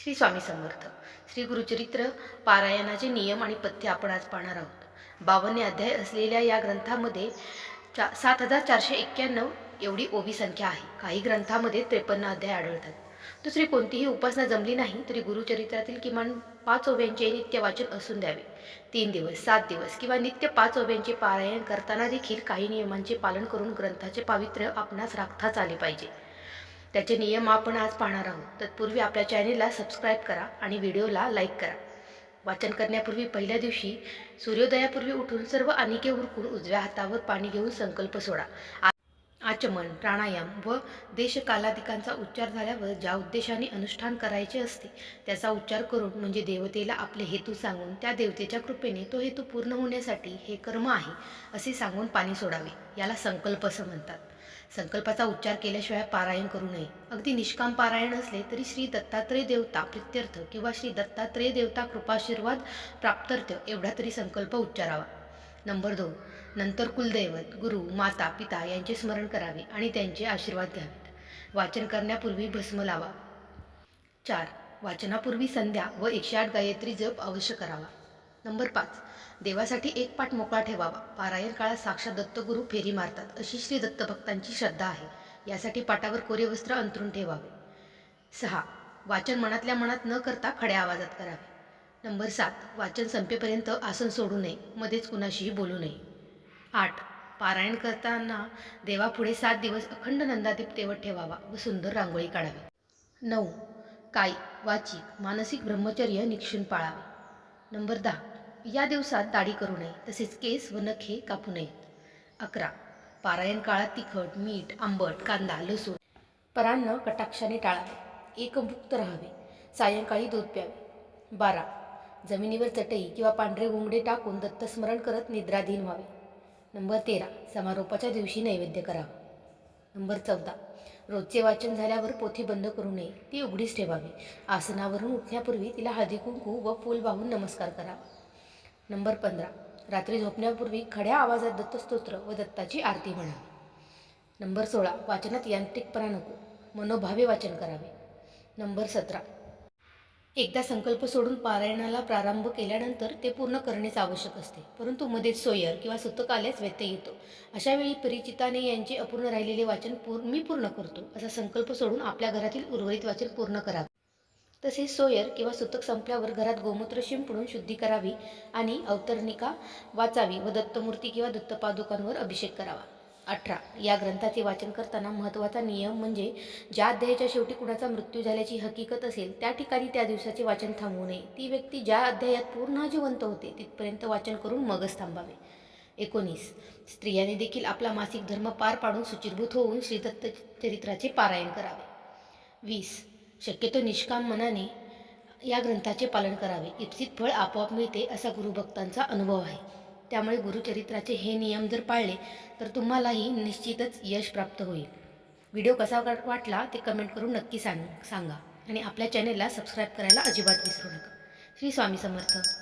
श्री स्वामी समर्थ. श्री गुरुचरित्र पारायणाचे नियम आणि पथ्य आपण आज पाहणार आहोत. बावन्न अध्याय असलेल्या या ग्रंथामध्ये चा सात हजार चारशे एक्क्याण्णव एवढी ओवी संख्या आहे. काही ग्रंथामध्ये त्रेपन्न अध्याय आढळतात. दुसरी कोणतीही उपासना जमली नाही तरी गुरुचरित्रातील किमान पाच ओव्यांचे नित्य वाचन असून द्यावे. तीन दिवस सात दिवस किंवा नित्य पाच ओव्यांचे पारायण करताना देखील काही नियमांचे पालन करून ग्रंथाचे पावित्र्य आपणास राखताच आले पाहिजे. त्याचे नियम आपण आज पाहणार आहोत. तत्पूर्वी आपल्या चॅनेलला सबस्क्राईब करा आणि व्हिडिओला लाईक करा. वाचन करण्यापूर्वी पहिल्या दिवशी सूर्योदयापूर्वी उठून सर्व अनिके उरकून उजव्या हातावर पाणी घेऊन संकल्प सोडा. आ- प्राणायाम व देशकालाधिकांचा उच्चार झाल्यावर ज्या उद्देशाने अनुष्ठान करायचे असते त्याचा उच्चार करून म्हणजे देवतेला आपले हेतू सांगून त्या देवतेच्या कृपेने तो हेतू पूर्ण होण्यासाठी हे कर्म आहे असे सांगून पाणी सोडावे याला संकल्प असं म्हणतात. संकल्पाचा उच्चार केल्याशिवाय पारायण करू नये. अगदी निष्काम पारायण असले तरी श्री दत्तात्रय देवता प्रित्यर्थ किंवा श्री दत्तात्रय देवता कृपाशीर्वाद प्राप्तर्थ एवढा तरी संकल्प उच्चारावा. नंबर दोन. नंतर कुलदैवत गुरु माता पिता यांचे स्मरण करावे आणि त्यांचे आशीर्वाद घ्यावेत. वाचन करण्यापूर्वी भस्म लावा. चार. वाचनापूर्वी संध्या व एकशे आठ गायत्री जप अवश्य करावा. नंबर पाच. देवासाठी एक पाठ मोकळा ठेवावा. पारायण काळात साक्षात दत्तगुरू फेरी मारतात अशी श्री दत्तभक्तांची श्रद्धा आहे. यासाठी पाटावर कोरे वस्त्र अंतरून ठेवावे. सहा. वाचन मनातल्या मनात न करता खड्या आवाजात करावे. नंबर सात. वाचन संपेपर्यंत आसन सोडू नये. मध्येच कुणाशीही बोलू नये. आठ. पारायण करताना देवापुढे सात दिवस अखंड नंदादीप तेवत ठेवावा व सुंदर रांगोळी काढावी. नऊ. काय? वाचिक. मानसिक ब्रह्मचर्य निक्षून पाळावे. नंबर दहा. या दिवसात दाढी करू नये तसेच केस व नखे कापू नयेत. अकरा. पारायण काळात तिखट मीठ आंबट कांदा लसूण परान्न कटाक्षाने टाळावे. एकमुक्त राहावे. सायंकाळी दूध प्यावे. बारा. जमिनीवर चटई किंवा पांढरे घोंगडे टाकून दत्तस्मरण करत निद्राधीन व्हावे. नंबर तेरा. समारोपाच्या दिवशी नैवेद्य करावा. नंबर चौदा. रोजचे वाचन झाल्यावर पोथी बंद करू नये ती उघडीच ठेवावी. आसनावरून उठण्यापूर्वी तिला हळदी कुंकू व फूल वाहून नमस्कार करावा. नंबर पंधरा. रात्री झोपण्यापूर्वी खड्या आवाजात दत्तस्तोत्र व दत्ताची आरती म्हणावी. नंबर सोळा. वाचनात यांत्रिकपणा नको. मनोभावे वाचन करावे. नंबर सतरा. एकदा संकल्प सोडून पारायणाला प्रारंभ केल्यानंतर ते पूर्ण करणेच आवश्यक असते. परंतु मध्येच सोयर किंवा सुतक आल्यास व्यत्यय येतो. अशा वेळी परिचिताने यांचे अपूर्ण राहिलेले वाचन पूर्ण मी पूर्ण करतो असा संकल्प सोडून आपल्या घरातील उर्वरित वाचन पूर्ण करावे. तसेच सोयर किंवा सुतक संपल्यावर घरात गोमूत्र शिंपडून शुद्धी करावी आणि अवतरणिका वाचावी व दत्तमूर्ती किंवा दत्तपादुकांवर अभिषेक करावा. अठरा. या ग्रंथाचे वाचन करताना महत्त्वाचा नियम म्हणजे ज्या अध्यायाच्या शेवटी कुणाचा मृत्यू झाल्याची हकीकत असेल त्या ठिकाणी त्या दिवसाचे वाचन थांबवू नये. ती व्यक्ती ज्या अध्यायात पूर्ण जिवंत होते तिथपर्यंत वाचन करून मगच थांबावे. एकोणीस. स्त्रियाने देखील आपला मासिक धर्म पार पाडून सुचिरभूत होऊन श्रीदत्त चरित्राचे पारायण करावे. वीस. शक्यतो निष्काम मनाने या ग्रंथाचे पालन करावे. इप्सित फळ आपोआप मिळते असा गुरुभक्तांचा अनुभव आहे. त्यामुळे गुरुचरित्राचे हे नियम जर पाळले तर तुम्हालाही निश्चितच यश प्राप्त होईल. व्हिडिओ कसा वाटला ते कमेंट करून नक्की सांग सांगा. आणि आपल्या चॅनेलला सबस्क्राईब करायला अजिबात विसरू नका. श्री स्वामी समर्थ.